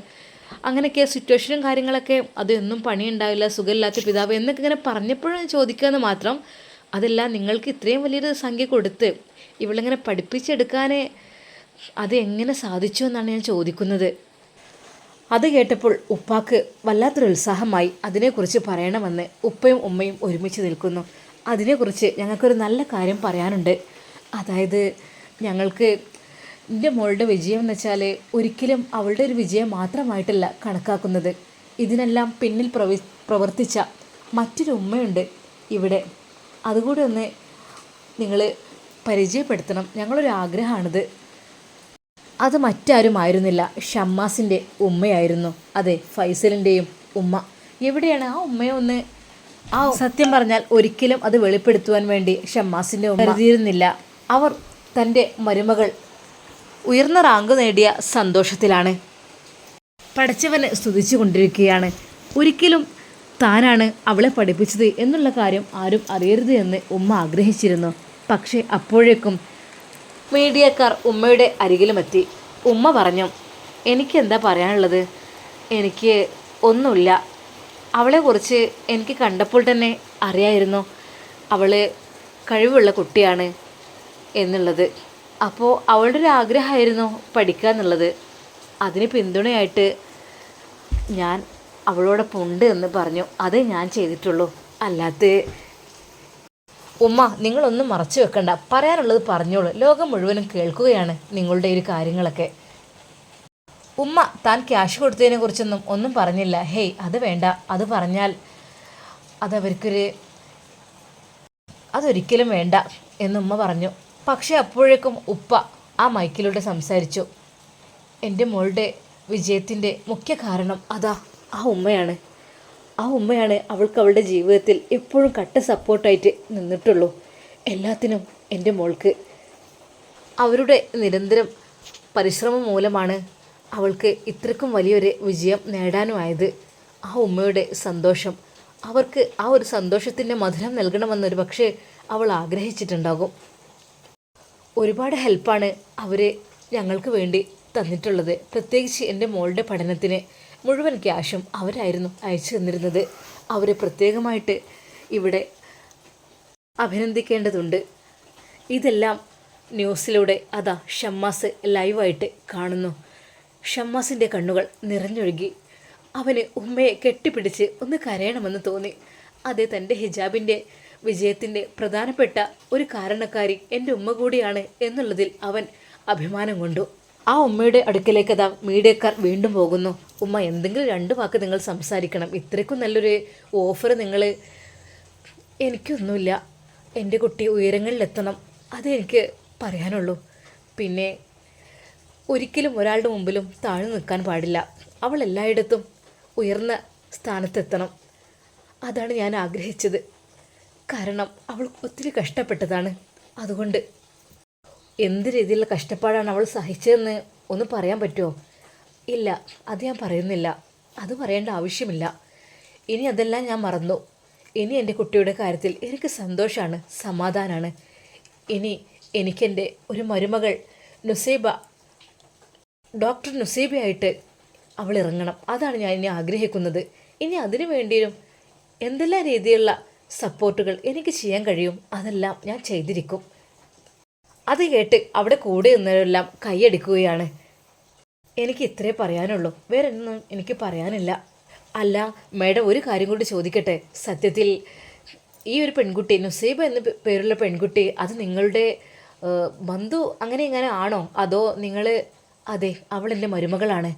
അങ്ങനെയൊക്കെ സിറ്റുവേഷനും കാര്യങ്ങളൊക്കെ അതൊന്നും പണിയുണ്ടാവില്ല സുഖമില്ലാത്ത പിതാവ് എന്നൊക്കെ ഇങ്ങനെ പറഞ്ഞപ്പോഴും ചോദിക്കുകയെന്ന് മാത്രം അതല്ല നിങ്ങൾക്ക് ഇത്രയും വലിയൊരു സംഖ്യ കൊടുത്ത് ഇവളിങ്ങനെ പഠിപ്പിച്ചെടുക്കാൻ അത് എങ്ങനെ സാധിച്ചു എന്നാണ് ഞാൻ ചോദിക്കുന്നത്. അത് കേട്ടപ്പോൾ ഉപ്പാക്ക് വല്ലാത്തൊരു ഉത്സാഹമായി അതിനെക്കുറിച്ച് പറയണമെന്ന് ഉപ്പയും ഉമ്മയും ഒരുമിച്ച് നിൽക്കുന്നു. അതിനെക്കുറിച്ച് ഞങ്ങൾക്കൊരു നല്ല കാര്യം പറയാനുണ്ട്. അതായത് ഞങ്ങൾക്ക് എന്റെ മോളുടെ വിജയം എന്ന് വെച്ചാൽ ഒരിക്കലും അവളുടെ ഒരു വിജയം മാത്രമായിട്ടല്ല കണക്കാക്കുന്നത്. ഇതിനെല്ലാം പിന്നിൽ പ്രവി പ്രവർത്തിച്ച മറ്റൊരു ഉമ്മയുണ്ട് ഇവിടെ. അതുകൂടി ഒന്ന് നിങ്ങൾ പരിചയപ്പെടുത്തണം. ഞങ്ങളൊരു ആഗ്രഹമാണിത്. അത് മറ്റാരും ആയിരുന്നില്ല. ഷമ്മാസിന്റെ ഉമ്മയായിരുന്നു. അതെ ഫൈസലിന്റെയും ഉമ്മ. എവിടെയാണ് ആ ഉമ്മയെ ഒന്ന് ആ സത്യം പറഞ്ഞാൽ ഒരിക്കലും അത് വെളിപ്പെടുത്തുവാൻ വേണ്ടി ഷമ്മാസിന്റെ ഉമ്മ കരുതിയിരുന്നില്ല. അവർ തന്റെ മരുമകൾ ഉയർന്ന റാങ്ക് നേടിയ സന്തോഷത്തിലാണ്. പഠിച്ചവനെ സ്തുതിച്ചു കൊണ്ടിരിക്കുകയാണ്. ഒരിക്കലും താനാണ് അവളെ പഠിപ്പിച്ചത് എന്നുള്ള കാര്യം ആരും അറിയരുത് എന്ന് ഉമ്മ ആഗ്രഹിച്ചിരുന്നു. പക്ഷേ അപ്പോഴേക്കും മീഡിയക്കാർ ഉമ്മയുടെ അരികിലുമെത്തി. ഉമ്മ പറഞ്ഞു എനിക്കെന്താ പറയാനുള്ളത്? എനിക്ക് ഒന്നുമില്ല. അവളെക്കുറിച്ച് എനിക്ക് കണ്ടപ്പോൾ തന്നെ അറിയായിരുന്നു. അവൾ കഴിവുള്ള കുട്ടിയാണ് എന്നുള്ളത്. അപ്പോൾ അവളുടെ ഒരു ആഗ്രഹമായിരുന്നു പഠിക്കുക എന്നുള്ളത്. അതിന് പിന്തുണയായിട്ട് ഞാൻ അവളോടൊപ്പം ഉണ്ട് എന്ന് പറഞ്ഞു. അതേ ഞാൻ ചെയ്തിട്ടുള്ളൂ. അല്ലാത്ത ഉമ്മ നിങ്ങളൊന്നും മറച്ചു വെക്കണ്ട. പറയാനുള്ളത് പറഞ്ഞോളൂ. ലോകം മുഴുവനും കേൾക്കുകയാണ് നിങ്ങളുടെ ഒരു കാര്യങ്ങളൊക്കെ. ഉമ്മ താൻ ക്യാഷ് കൊടുത്തതിനെ കുറിച്ചൊന്നും ഒന്നും പറഞ്ഞില്ല. ഹേയ് അത് വേണ്ട. അത് പറഞ്ഞാൽ അതവർക്കൊരു അതൊരിക്കലും വേണ്ട എന്ന് ഉമ്മ പറഞ്ഞു. പക്ഷെ അപ്പോഴേക്കും ഉപ്പ ആ മൈക്കിലൂടെ സംസാരിച്ചു. എന്റെ മോളുടെ വിജയത്തിന്റെ മുഖ്യ കാരണം അതാ. ആ ഉമ്മയാണ്. ആ ഉമ്മയാണ് അവൾക്ക് അവളുടെ ജീവിതത്തിൽ എപ്പോഴും കട്ട സപ്പോർട്ടായിട്ട് നിന്നിട്ടുള്ളൂ. എല്ലാത്തിനും എന്റെ മോൾക്ക്. അവരുടെ നിരന്തരം പരിശ്രമം മൂലമാണ് അവൾക്ക് ഇത്രക്കും വലിയൊരു വിജയം നേടാനുമായത്. ആ ഉമ്മയുടെ സന്തോഷം അവർക്ക് ആ ഒരു സന്തോഷത്തിന്റെ മധുരം നൽകണമെന്നൊരു പക്ഷേ അവൾ ആഗ്രഹിച്ചിട്ടുണ്ടാകും. ഒരുപാട് ഹെൽപ്പാണ് അവർ ഞങ്ങൾക്ക് വേണ്ടി തന്നിട്ടുള്ളത്. പ്രത്യേകിച്ച് എന്റെ മോളുടെ പഠനത്തിന് മുഴുവൻ ക്യാഷും അവരായിരുന്നു അയച്ചു തന്നിരുന്നത്. അവരെ പ്രത്യേകമായിട്ട് ഇവിടെ അഭിനന്ദിക്കേണ്ടതുണ്ട്. ഇതെല്ലാം ന്യൂസിലൂടെ അതാ ഷമ്മാസ് ലൈവായിട്ട് കാണുന്നു. ഷമ്മാസിന്റെ കണ്ണുകൾ നിറഞ്ഞൊഴുകി. അവന് ഉമ്മയെ കെട്ടിപ്പിടിച്ച് ഒന്ന് കരയണമെന്ന് തോന്നി. അത് തന്റെ ഹിജാബിന്റെ വിജയത്തിന്റെ പ്രധാനപ്പെട്ട ഒരു കാരണക്കാരി എന്റെ ഉമ്മ കൂടിയാണ് എന്നുള്ളതിൽ അവൻ അഭിമാനം കൊണ്ടു. ആ ഉമ്മയുടെ അടുക്കലേക്ക് അതാ മീഡിയക്കാർ വീണ്ടും പോകുന്നു. ഉമ്മ എന്തെങ്കിലും രണ്ട് വാക്ക് നിങ്ങൾ സംസാരിക്കണം. ഇത്രയ്ക്കും നല്ലൊരു ഓഫർ നിങ്ങൾ എനിക്കൊന്നുമില്ല. എന്റെ കുട്ടി ഉയരങ്ങളിലെത്തണം. അതെനിക്ക് പറയാനുള്ളൂ. പിന്നെ ഒരിക്കലും ഒരാളുടെ മുമ്പിലും താഴ്ന്നു നിൽക്കാൻ പാടില്ല. അവൾ എല്ലായിടത്തും ഉയർന്ന സ്ഥാനത്തെത്തണം. അതാണ് ഞാൻ ആഗ്രഹിച്ചത്. കാരണം അവൾ ഒത്തിരി കഷ്ടപ്പെട്ടതാണ്. അതുകൊണ്ട് എന്ത് രീതിയിലുള്ള കഷ്ടപ്പാടാണ് അവൾ സഹിച്ചതെന്ന് ഒന്ന് പറയാൻ പറ്റുമോ? ഇല്ല അത് ഞാൻ പറയുന്നില്ല. അത് പറയേണ്ട ആവശ്യമില്ല. ഇനി അതെല്ലാം ഞാൻ മറന്നു. ഇനി എന്റെ കുട്ടിയുടെ കാര്യത്തിൽ എനിക്ക് സന്തോഷമാണ് സമാധാനമാണ് ഇനി എനിക്കെന്റെ ഒരു മരുമകൾ നുസൈബ ഡോക്ടർ നുസൈബയായിട്ട് അവൾ ഇറങ്ങണം. അതാണ് ഞാൻ ഇനി ആഗ്രഹിക്കുന്നത്. ഇനി അതിനു വേണ്ടിയും എന്തെല്ലാം രീതിയിലുള്ള സപ്പോർട്ടുകൾ എനിക്ക് ചെയ്യാൻ കഴിയും. അതെല്ലാം ഞാൻ ചെയ്തിരിക്കും. അത് കേട്ട് അവിടെ കൂടെ നിന്നവരെല്ലാം കൈയടിക്കുകയാണ് എനിക്ക് ഇത്രേ പറയാനുള്ളൂ. വേറെ ഒന്നും എനിക്ക് പറയാനില്ല. അല്ല മേഡം ഒരു കാര്യം കൂടി ചോദിക്കട്ടെ? സത്യത്തിൽ ഈ ഒരു പെൺകുട്ടി നുസൈബ എന്ന പേരുള്ള പെൺകുട്ടി അത് നിങ്ങളുടെ ബന്ധു അങ്ങനെ ഇങ്ങനെ ആണോ? അതോ നിങ്ങൾ അതെ അവൾ എന്റെ മരുമകളാണ്.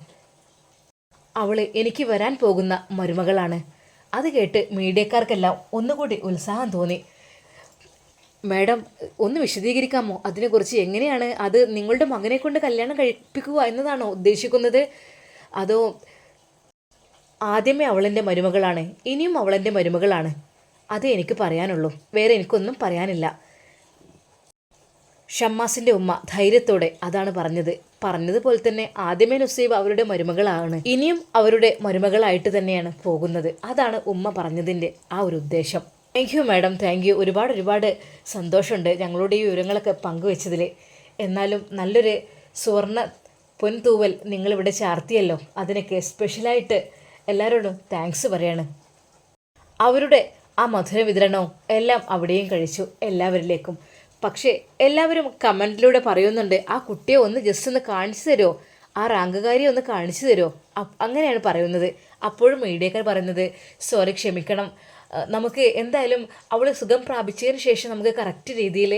അവൾ എനിക്ക് വരാൻ പോകുന്ന മരുമകളാണ്. അത് കേട്ട് മീഡിയക്കാർക്കെല്ലാം ഒന്നുകൂടി ഉത്സാഹം തോന്നി. മാഡം ഒന്ന് വിശദീകരിക്കാമോ? അതിനെക്കുറിച്ച് എങ്ങനെയാണ്? അത് നിങ്ങളുടെ മകനെ കൊണ്ട് കല്യാണം കഴിപ്പിക്കുക എന്നതാണോ ഉദ്ദേശിക്കുന്നത്? അതോ ആദ്യമേ അവളെന്റെ മരുമകളാണ് ഇനിയും അവളെന്റെ മരുമകളാണ്? അതേ എനിക്ക് പറയാനുള്ളൂ. വേറെ എനിക്കൊന്നും പറയാനില്ല. ഷമ്മാസിന്റെ ഉമ്മ ധൈര്യത്തോടെ അതാണ് പറഞ്ഞത്. പറഞ്ഞതുപോലെ തന്നെ ആദ്യമേ നുസൈബ് അവരുടെ മരുമകളാണ്. ഇനിയും അവരുടെ മരുമകളായിട്ട് തന്നെയാണ് പോകുന്നത്. അതാണ് ഉമ്മ പറഞ്ഞതിന്റെ ആ ഒരു ഉദ്ദേശം. Thank you madam thank you ഒരുപാട് ഒരുപാട് സന്തോഷമുണ്ട് ഞങ്ങളുടെ ഈ വിവരങ്ങളൊക്കെ പങ്കുവെച്ചതിൽ. എന്നാലും നല്ലൊരു സുവർണ പൊൻതൂവൽ നിങ്ങളിവിടെ ചാർത്തിയല്ലോ. അതിനൊക്കെ സ്പെഷ്യലായിട്ട് എല്ലാവരോടും താങ്ക്സ് പറയാണ്. അവരുടെ ആ മധുര വിതരണവും എല്ലാം അവിടെയും കഴിച്ചു. എല്ലാവരിലേക്കും പക്ഷേ എല്ലാവരും കമന്റിലൂടെ പറയുന്നുണ്ട് ആ കുട്ടിയെ ഒന്ന് ജസ്റ്റ് ഒന്ന് കാണിച്ചു തരുമോ ആ റാങ്കുകാരിയെ ഒന്ന് കാണിച്ചു തരുമോ അങ്ങനെയാണ് പറയുന്നത്. അപ്പോഴും മീഡിയക്കാർ പറയുന്നത് സോറി ക്ഷമിക്കണം. നമുക്ക് എന്തായാലും അവൾ സുഖം പ്രാപിച്ചതിന് ശേഷം നമുക്ക് കറക്റ്റ് രീതിയിൽ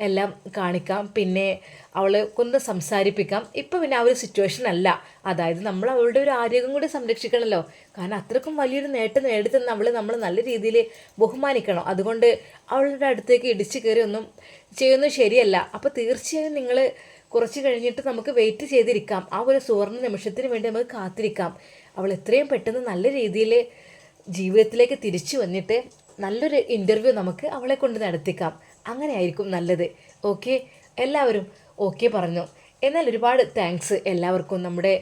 എല്ലാം കാണിക്കാം. പിന്നെ അവളെ കൊണ്ട് സംസാരിപ്പിക്കാം. ഇപ്പം പിന്നെ ആ ഒരു സിറ്റുവേഷൻ അല്ല. അതായത് നമ്മൾ അവളുടെ ഒരു ആരോഗ്യം കൂടി സംരക്ഷിക്കണമല്ലോ കാരണം അത്രക്കും വലിയൊരു നേട്ടം നേടിത്തന്ന് അവൾ നമ്മൾ നല്ല രീതിയിൽ ബഹുമാനിക്കണം. അതുകൊണ്ട് അവളുടെ അടുത്തേക്ക് ഇടിച്ചു കയറി ഒന്നും ചെയ്യുന്നത് ശരിയല്ല. അപ്പോൾ തീർച്ചയായും നിങ്ങൾ കുറച്ച് കഴിഞ്ഞിട്ട് നമുക്ക് വെയിറ്റ് ചെയ്തിരിക്കാം. ആ ഒരു സുവർണ നിമിഷത്തിന് വേണ്ടി നമുക്ക് കാത്തിരിക്കാം. അവൾ എത്രയും പെട്ടെന്ന് നല്ല രീതിയിൽ ജീവിതത്തിലേക്ക് തിരിച്ചു വന്നിട്ട് നല്ലൊരു ഇന്റർവ്യൂ നമുക്ക് അവളെ കൊണ്ട് നടത്തിക്കാം. അങ്ങനെ ആയിരിക്കും നല്ലത്. ഓക്കെ എല്ലാവരും ഓക്കെ പറഞ്ഞു? എന്നാൽ ഒരുപാട് താങ്ക്സ് എല്ലാവർക്കും. നമ്മുടെ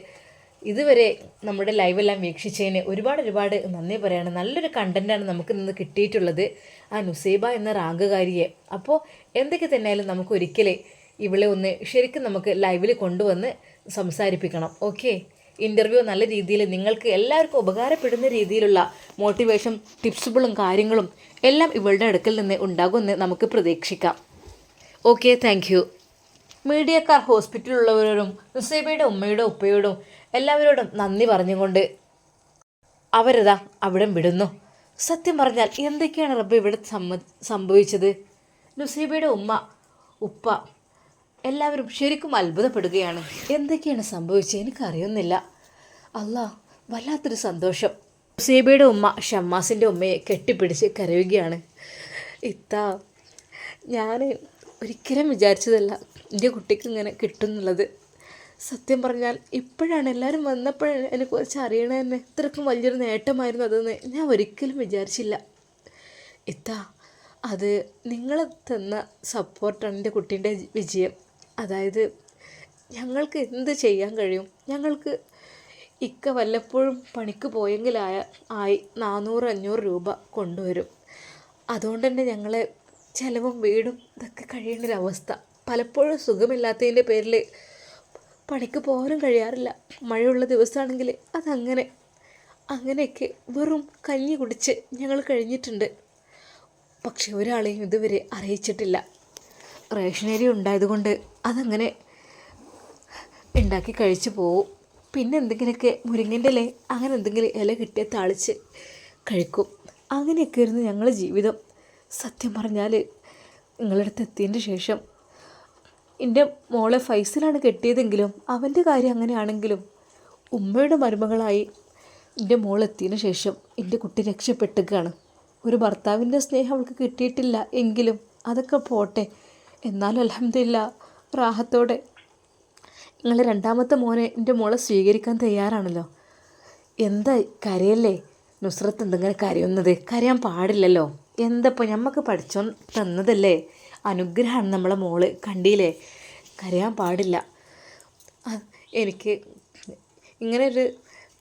ഇതുവരെ നമ്മുടെ ലൈവെല്ലാം വീക്ഷിച്ചതിന് ഒരുപാട് ഒരുപാട് നന്ദി പറയാണ്. നല്ലൊരു കണ്ടന്റാണ് നമുക്ക് നിന്ന് കിട്ടിയിട്ടുള്ളത്. ആ നുസൈബ എന്ന റാങ്കുകാരിയെ. അപ്പോൾ എന്തൊക്കെ തന്നെയായാലും നമുക്ക് ഒരിക്കലേ ഇവളെ ഒന്ന് ശരിക്കും നമുക്ക് ലൈവിൽ കൊണ്ടുവന്ന് സംസാരിപ്പിക്കണം. ഓക്കെ ഇന്റർവ്യൂ നല്ല രീതിയിൽ നിങ്ങൾക്ക് എല്ലാവർക്കും ഉപകാരപ്പെടുന്ന രീതിയിലുള്ള മോട്ടിവേഷൻ ടിപ്സുകളും കാര്യങ്ങളും എല്ലാം ഇവളുടെ അടുക്കൽ നിന്ന് ഉണ്ടാകുമെന്ന് നമുക്ക് പ്രതീക്ഷിക്കാം. ഓക്കെ താങ്ക് യു മീഡിയക്കാർ ഹോസ്പിറ്റലിലുള്ളവരോടും നുസൈബയുടെ ഉമ്മയുടെ ഉപ്പയോടും എല്ലാവരോടും നന്ദി പറഞ്ഞുകൊണ്ട് അവരതാ അവിടെ വിടുന്നു. സത്യം പറഞ്ഞാൽ എന്തൊക്കെയാണ് റബ്ബ് ഇവിടെ സംഭവിച്ചത്? നുസൈബയുടെ ഉമ്മ ഉപ്പ എല്ലാവരും ശരിക്കും അത്ഭുതപ്പെടുകയാണ്. എന്തൊക്കെയാണ് സംഭവിച്ചത്? എനിക്കറിയുന്നില്ല. അല്ല വല്ലാത്തൊരു സന്തോഷം. നുസൈബയുടെ ഉമ്മ ഷമ്മാസിന്റെ ഉമ്മയെ കെട്ടിപ്പിടിച്ച് കരയുകയാണ്. ഇത്ത ഞാൻ ഒരിക്കലും വിചാരിച്ചതല്ല എന്റെ കുട്ടിക്ക് ഇങ്ങനെ കിട്ടുന്നുള്ളത്. സത്യം പറഞ്ഞാൽ ഇപ്പോഴാണ് എല്ലാവരും വന്നപ്പോഴാണ് എന്നെ കുറിച്ച് അറിയണ തന്നെ ഇത്രക്കും വലിയൊരു നേട്ടമായിരുന്നു അതെന്ന് ഞാൻ ഒരിക്കലും വിചാരിച്ചില്ല. ഇത്ത അത് നിങ്ങൾ തന്ന സപ്പോർട്ടാണ് എന്റെ കുട്ടീന്റെ വിജയം. അതായത് ഞങ്ങൾക്ക് എന്ത് ചെയ്യാൻ കഴിയും? ഞങ്ങൾക്ക് ഇക്ക വല്ലപ്പോഴും പണിക്ക് പോയെങ്കിലായ ആയി നാനൂറ് അഞ്ഞൂറ് രൂപ കൊണ്ടുവരും. അതുകൊണ്ട് തന്നെ ഞങ്ങളെ ചിലവും വീടും ഇതൊക്കെ കഴിയേണ്ടൊരവസ്ഥ. പലപ്പോഴും സുഖമില്ലാത്തതിന്റെ പേരിൽ പണിക്ക് പോകാനും കഴിയാറില്ല. മഴയുള്ള ദിവസമാണെങ്കിൽ അതങ്ങനെ അങ്ങനെയൊക്കെ വെറും കഞ്ഞി കുടിച്ച് ഞങ്ങൾ കഴിഞ്ഞിട്ടുണ്ട്. പക്ഷെ ഒരാളെയും ഇതുവരെ അറിയിച്ചിട്ടില്ല. റേഷനരി ഉണ്ടായതുകൊണ്ട് അതങ്ങനെ ഉണ്ടാക്കി കഴിച്ചു പോവും. പിന്നെ എന്തെങ്കിലുമൊക്കെ മുരിങ്ങന്റെ ഇല അങ്ങനെ എന്തെങ്കിലും ഇല കിട്ടിയ താളിച്ച് കഴിക്കും. അങ്ങനെയൊക്കെ ആയിരുന്നു ഞങ്ങളുടെ ജീവിതം. സത്യം പറഞ്ഞാൽ നിങ്ങളുടെ അടുത്ത് എത്തിയതിന്റെ ശേഷം എന്റെ മോളെ ഫൈസിലാണ് കെട്ടിയതെങ്കിലും അവന്റെ കാര്യം അങ്ങനെയാണെങ്കിലും ഉമ്മയുടെ മരുമകളായി എന്റെ മോൾ എത്തിയതിന് ശേഷം എന്റെ കുട്ടി രക്ഷപ്പെട്ടുകയാണ്. ഒരു ഭർത്താവിന്റെ സ്നേഹം അവൾക്ക് കിട്ടിയിട്ടില്ല എങ്കിലും അതൊക്കെ പോട്ടെ. എന്നാലും അലഹമില്ല റാഹത്തോടെ നിങ്ങൾ രണ്ടാമത്തെ മോനെ എന്റെ മോളെ സ്വീകരിക്കാൻ തയ്യാറാണല്ലോ. എന്താ കരയല്ലേ? നുസ്രത്ത് എന്തെങ്കിലും കരയുന്നത്? കരയാൻ പാടില്ലല്ലോ. എന്തപ്പോൾ ഞമ്മക്ക് പഠിച്ചോ തന്നതല്ലേ? അനുഗ്രഹമാണ് നമ്മളെ മോൾ കണ്ടില്ലേ? കരയാൻ പാടില്ല. എനിക്ക് ഇങ്ങനെ ഒരു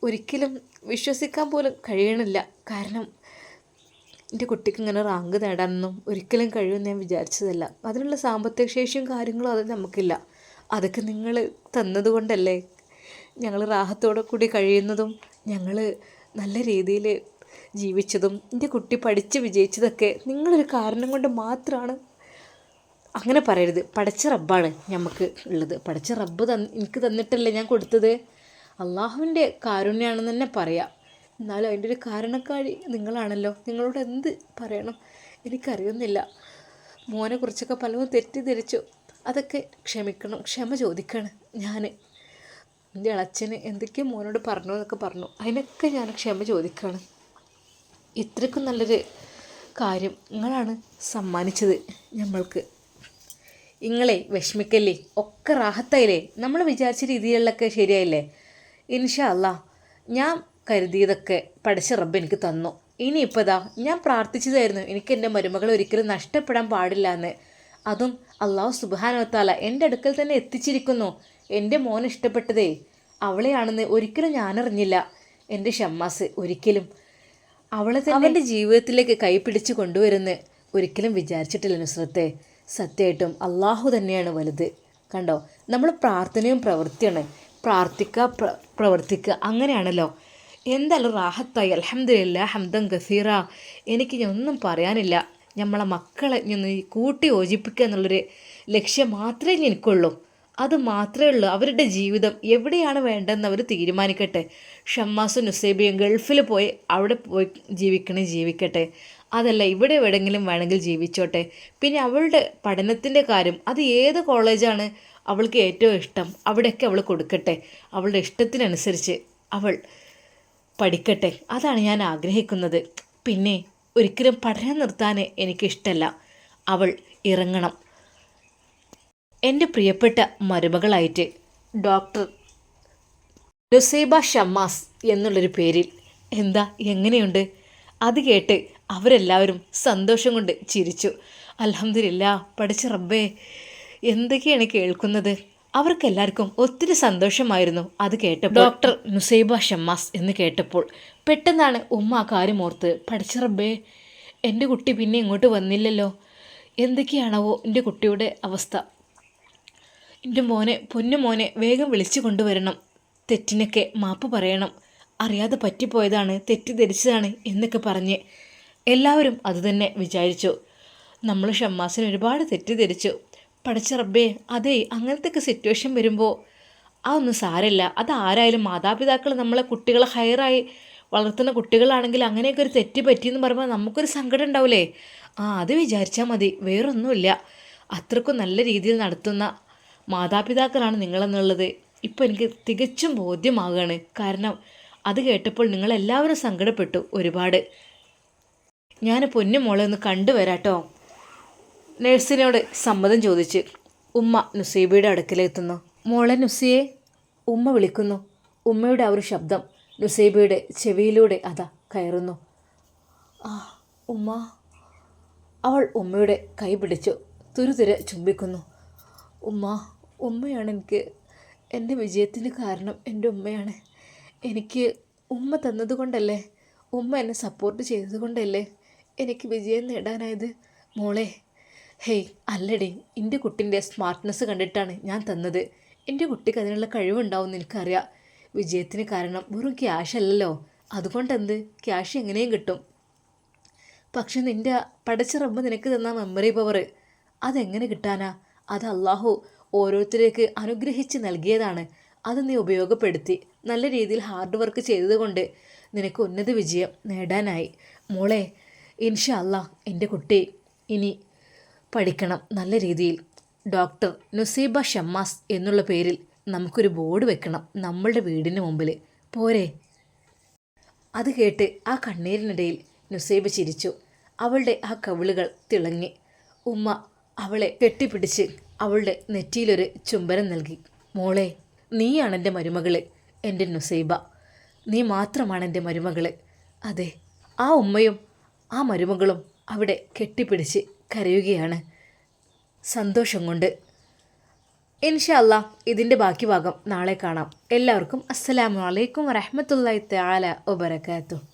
ഒരിക്കലും വിശ്വസിക്കാൻ പോലും കഴിയണില്ല. കാരണം എന്റെ കുട്ടിക്ക് ഇങ്ങനെ റാങ്ക് നേടാനൊന്നും ഒരിക്കലും കഴിയുമെന്ന് ഞാൻ വിചാരിച്ചതല്ല. അതിനുള്ള സാമ്പത്തിക ശേഷിയും കാര്യങ്ങളും അത് നമുക്കില്ല. അതൊക്കെ നിങ്ങൾ തന്നതുകൊണ്ടല്ലേ? ഞങ്ങൾ റാഹത്തോടെ കൂടി കഴിയുന്നതും ഞങ്ങൾ നല്ല രീതിയിൽ ജീവിച്ചതും എന്റെ കുട്ടി പഠിച്ച് വിജയിച്ചതൊക്കെ നിങ്ങളൊരു കാരണം കൊണ്ട് മാത്രമാണ്. അങ്ങനെ പറയരുത്. പഠിച്ച റബ്ബാണ് നമുക്ക് ഉള്ളത്. പഠിച്ച റബ്ബ് തന്ന് എനിക്ക് തന്നിട്ടല്ലേ ഞാൻ കൊടുത്തത്? അള്ളാഹുവിന്റെ കാരുണ്യമാണെന്ന് തന്നെ പറയാം. എന്നാലും അതിന്റെ ഒരു കാരണക്കാരി നിങ്ങളാണല്ലോ. നിങ്ങളോട് എന്ത് പറയണം? എനിക്കറിയുന്നില്ല. മോനെ കുറിച്ചൊക്കെ പലതും തെറ്റിദ്ധരിച്ചു. അതൊക്കെ ക്ഷമിക്കണം ക്ഷമ ചോദിക്കണം ഞാൻ എന്റെ ഇളച്ചന് എന്തൊക്കെയോ മോനോട് പറഞ്ഞു എന്നൊക്കെ പറഞ്ഞു. അതിനൊക്കെ ഞാൻ ക്ഷമ ചോദിക്കുകയാണ് ഇത്രക്കും നല്ലൊരു കാര്യം നിങ്ങളാണ് സമ്മാനിച്ചത് നമ്മൾക്ക് ഇങ്ങളെ വിഷമിക്കല്ലേ ഒക്കെ റാഹത്തായില്ലേ? നമ്മൾ വിചാരിച്ച രീതിയിലുള്ളൊക്കെ ശരിയായില്ലേ? ഇൻഷാ അല്ലാ ഞാൻ കരുതിയതൊക്കെ പഠിച്ച റബ്ബ് എനിക്ക് തന്നു. ഇനിയിപ്പോൾ ഇതാ ഞാൻ പ്രാർത്ഥിച്ചതായിരുന്നു എനിക്ക് എന്റെ മരുമകൾ ഒരിക്കലും നഷ്ടപ്പെടാൻ പാടില്ല എന്ന് അതും അള്ളാഹു സുബാനോത്താല എന്റെ അടുക്കൽ തന്നെ എത്തിച്ചിരിക്കുന്നു. എന്റെ മോൻ ഇഷ്ടപ്പെട്ടതേ. അവളെയാണെന്ന് ഒരിക്കലും ഞാനറിഞ്ഞില്ല. എന്റെ ഷമ്മാസ് ഒരിക്കലും അവളെ തന്നെ എന്റെ ജീവിതത്തിലേക്ക് കൈപിടിച്ച് കൊണ്ടുവരുന്ന് ഒരിക്കലും വിചാരിച്ചിട്ടില്ല നുസ്രത്തെ. സത്യമായിട്ടും അള്ളാഹു തന്നെയാണ് വലുത്. കണ്ടോ? നമ്മൾ പ്രാർത്ഥനയും പ്രവൃത്തിയാണ്. പ്രാർത്ഥിക്കുക പ്ര പ്രവർത്തിക്കുക അങ്ങനെയാണല്ലോ. എന്തായാലും റാഹത്തായി. അലഹമ്മദില്ല ഹംദം ഗസീറ. എനിക്ക് ഒന്നും പറയാനില്ല. നമ്മളെ മക്കളെ ഇനി കൂട്ടി യോജിപ്പിക്കുക എന്നുള്ളൊരു ലക്ഷ്യം മാത്രമേ എനിക്കുള്ളൂ. അത് മാത്രമേ ഉള്ളൂ. അവരുടെ ജീവിതം എവിടെയാണ് വേണ്ടതെന്ന് അവർ തീരുമാനിക്കട്ടെ. ഷമ്മാസും നുസൈബിയും ഗൾഫിൽ പോയി അവിടെ പോയി ജീവിക്കണേ ജീവിക്കട്ടെ. അതല്ല ഇവിടെ എവിടെയെങ്കിലും വേണമെങ്കിൽ ജീവിച്ചോട്ടെ. പിന്നെ അവളുടെ പഠനത്തിന്റെ കാര്യം അത് ഏത് കോളേജാണ് അവൾക്ക് ഏറ്റവും ഇഷ്ടം? അവിടെയൊക്കെ അവൾ കൊടുക്കട്ടെ. അവളുടെ ഇഷ്ടത്തിനനുസരിച്ച് അവൾ പഠിക്കട്ടെ. അതാണ് ഞാൻ ആഗ്രഹിക്കുന്നത്. പിന്നെ ഒരിക്കലും പഠനം നിർത്താൻ എനിക്കിഷ്ടമല്ല അവൾ ഇറങ്ങണം. എന്റെ പ്രിയപ്പെട്ട മരുമകളായിട്ട് ഡോക്ടർ ലുസൈബ ഷമ്മാസ് എന്നുള്ളൊരു പേരിൽ. എന്താ എങ്ങനെയുണ്ട്? അത് കേട്ട് അവരെല്ലാവരും സന്തോഷം കൊണ്ട് ചിരിച്ചു. അലഹമില്ല പഠിച്ച റബ്ബേ എന്തൊക്കെയാണ് കേൾക്കുന്നത്? അവർക്കെല്ലാവർക്കും ഒത്തിരി സന്തോഷമായിരുന്നു അത് കേട്ടപ്പോൾ. ഡോക്ടർ നുസൈബ ഷമ്മാസ് എന്ന് കേട്ടപ്പോൾ. പെട്ടെന്നാണ് ഉമ്മ ആ കാര്യം ഓർത്ത്. പഠിച്ച റബ്ബേ എന്റെ കുട്ടി പിന്നെ ഇങ്ങോട്ട് വന്നില്ലല്ലോ. എന്തൊക്കെയാണാവോ എന്റെ കുട്ടിയുടെ അവസ്ഥ. എന്റെ മോനെ പൊന്നു മോനെ വേഗം വിളിച്ചു കൊണ്ടുവരണം. തെറ്റിനൊക്കെ മാപ്പ് പറയണം. അറിയാതെ പറ്റിപ്പോയതാണ് തെറ്റിദ്ധരിച്ചതാണ് എന്നൊക്കെ പറഞ്ഞ് എല്ലാവരും അതുതന്നെ വിചാരിച്ചു. നമ്മൾ ഷമ്മാസിന് ഒരുപാട് തെറ്റിദ്ധരിച്ചു പഠിച്ച റബ്ബേ അതെ അങ്ങനത്തെയൊക്കെ സിറ്റുവേഷൻ വരുമ്പോൾ അതൊന്നും സാരമില്ല. അത് ആരായാലും മാതാപിതാക്കൾ നമ്മളെ കുട്ടികളെ ഹയറായി വളർത്തുന്ന കുട്ടികളാണെങ്കിൽ അങ്ങനെയൊക്കെ ഒരു തെറ്റ് പറ്റിയെന്ന് പറയുമ്പോൾ നമുക്കൊരു സങ്കടം ഉണ്ടാവില്ലേ ആ അത് വിചാരിച്ചാൽ മതി. വേറൊന്നുമില്ല. അത്രക്കും നല്ല രീതിയിൽ നടത്തുന്ന മാതാപിതാക്കളാണ് നിങ്ങളെന്നുള്ളത്. ഇപ്പോൾ എനിക്ക് തികച്ചും ബോധ്യമാകുകയാണ് കാരണം അത് കേട്ടപ്പോൾ നിങ്ങളെല്ലാവരും സങ്കടപ്പെട്ടു ഒരുപാട്. ഞാൻ പൊന്നു മോളെ ഒന്ന് കണ്ടുവരാട്ടോ. നഴ്സിനോട് സമ്മതം ചോദിച്ച് ഉമ്മ നുസൈബയുടെ അടുക്കലെത്തുന്നു. മോളെ നുസിയെ ഉമ്മ വിളിക്കുന്നു. ഉമ്മയുടെ ആ ഒരു ശബ്ദം നുസൈബയുടെ ചെവിയിലൂടെ അതാ കയറുന്നു. ആ ഉമ്മ. അവൾ ഉമ്മയുടെ കൈ പിടിച്ചു തുരുതുരെ ചുംബിക്കുന്നു. ഉമ്മ ഉമ്മയാണ് എനിക്ക് എന്റെ വിജയത്തിന് കാരണം എന്റെ ഉമ്മയാണ്. എനിക്ക് ഉമ്മ തന്നതുകൊണ്ടല്ലേ? ഉമ്മ എന്നെ സപ്പോർട്ട് ചെയ്തതുകൊണ്ടല്ലേ എനിക്ക് വിജയം നേടാനായത്? മോളെ ഹേയ് അല്ലടി എന്റെ കുട്ടിന്റെ സ്മാർട്ട്നെസ് കണ്ടിട്ടാണ് ഞാൻ തന്നത്. എന്റെ കുട്ടിക്ക് അതിനുള്ള കഴിവുണ്ടാവും എനിക്കറിയാം വിജയത്തിന് കാരണം വെറും ക്യാഷ് അല്ലല്ലോ. അതുകൊണ്ടെന്ത്? ക്യാഷ് എങ്ങനെയും കിട്ടും. പക്ഷെ നിന്റെ പഠിച്ച റബ്ബ് നിനക്ക് തന്ന മെമ്മറി പവർ അതെങ്ങനെ കിട്ടാനാ? അത് അള്ളാഹു ഓരോരുത്തരേക്ക് അനുഗ്രഹിച്ച് നൽകിയതാണ്. അത് നീ ഉപയോഗപ്പെടുത്തി. നല്ല രീതിയിൽ ഹാർഡ് വർക്ക് ചെയ്തതുകൊണ്ട് നിനക്ക് ഉന്നത വിജയം നേടാനായി. മോളെ ഇൻഷ അല്ലാ എന്റെ കുട്ടി ഇനി പഠിക്കണം നല്ല രീതിയിൽ. ഡോക്ടർ നുസീബ ഷമ്മാസ് എന്നുള്ള പേരിൽ നമുക്കൊരു ബോർഡ് വെക്കണം നമ്മളുടെ വീടിന് മുമ്പിൽ പോരെ. അത് കേട്ട് ആ കണ്ണീരിനിടയിൽ നുസൈബ ചിരിച്ചു. അവളുടെ ആ കവിളുകൾ തിളങ്ങി. ഉമ്മ അവളെ കെട്ടിപ്പിടിച്ച് അവളുടെ നെറ്റിയിലൊരു ചുംബനം നൽകി. മോളെ നീയാണ് എന്റെ മരുമകൾ എന്റെ നുസൈബ. നീ മാത്രമാണ് എന്റെ മരുമകൾ. അതെ ആ ഉമ്മയും ആ മരുമകളും അവിടെ കെട്ടിപ്പിടിച്ച് കരയുകയാണ്. സന്തോഷം കൊണ്ട്. ഇൻഷല്ല ഇതിന്റെ ബാക്കി ഭാഗം നാളെ കാണാം. എല്ലാവർക്കും അസ്സലാമു അലൈക്കും വറഹമത്തല്ലാ തആല വബറകാതുഹു.